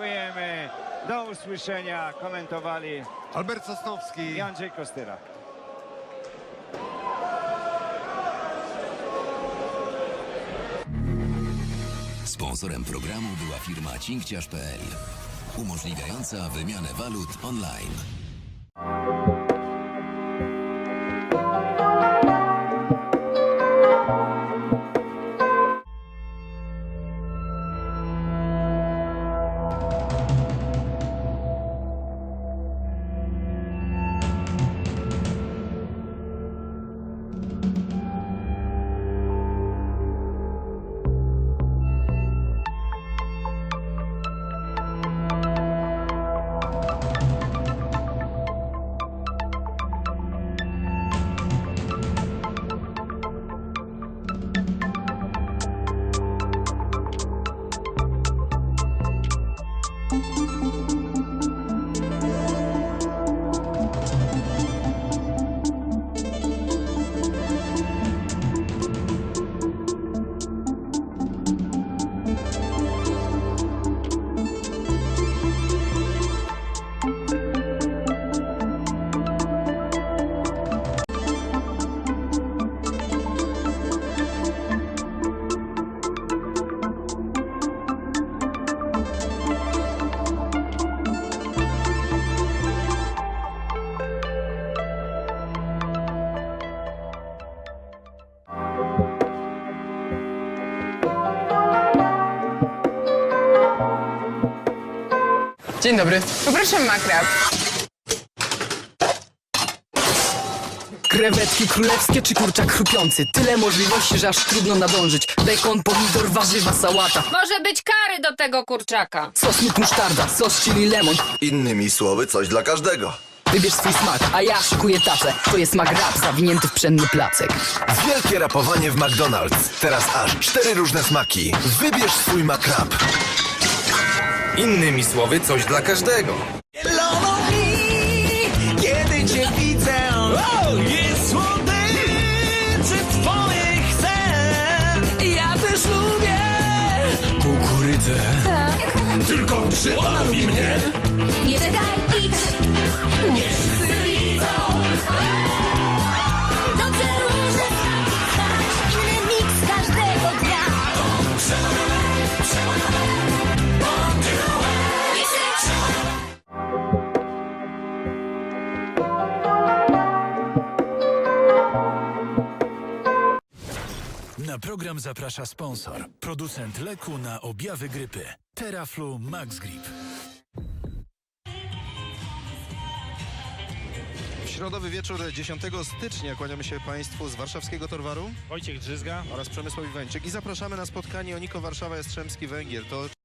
Dziękujemy. Do usłyszenia. Komentowali Albert Sosnowski. i Andrzej Kostyra. Sponsorem programu była firma cinkciarz.pl, umożliwiająca wymianę walut online. Dzień dobry. Poproszę makrab. Krewetki królewskie czy kurczak chrupiący? Tyle możliwości, że aż trudno nadążyć. Bekon, pomidor, warzywa, sałata. Może być kary do tego kurczaka. Sos lub musztarda, sos chili lemon. Innymi słowy, coś dla każdego. Wybierz swój smak, a ja szykuję tacę. To jest magrab zawinięty w pszenny placek. Wielkie rapowanie w McDonald's. Teraz aż cztery różne smaki. Wybierz swój McRap. Innymi słowy, coś dla każdego. Kiedy cię widzę, o, jest słodyczy twoje chcę. Ja też lubię! Kukurydzę. Tylko przybawi mnie. Nie czekaj, idź! Nie wszyscy widzą! Program zaprasza sponsor, producent leku na objawy grypy. Teraflu Max Grip. W środowy wieczór 10 stycznia kłaniamy się Państwu z warszawskiego Torwaru Wojciech Drzyzga. oraz Przemysław Iwańczyk i zapraszamy na spotkanie Oniko Warszawa Jastrzębski Węgiel. To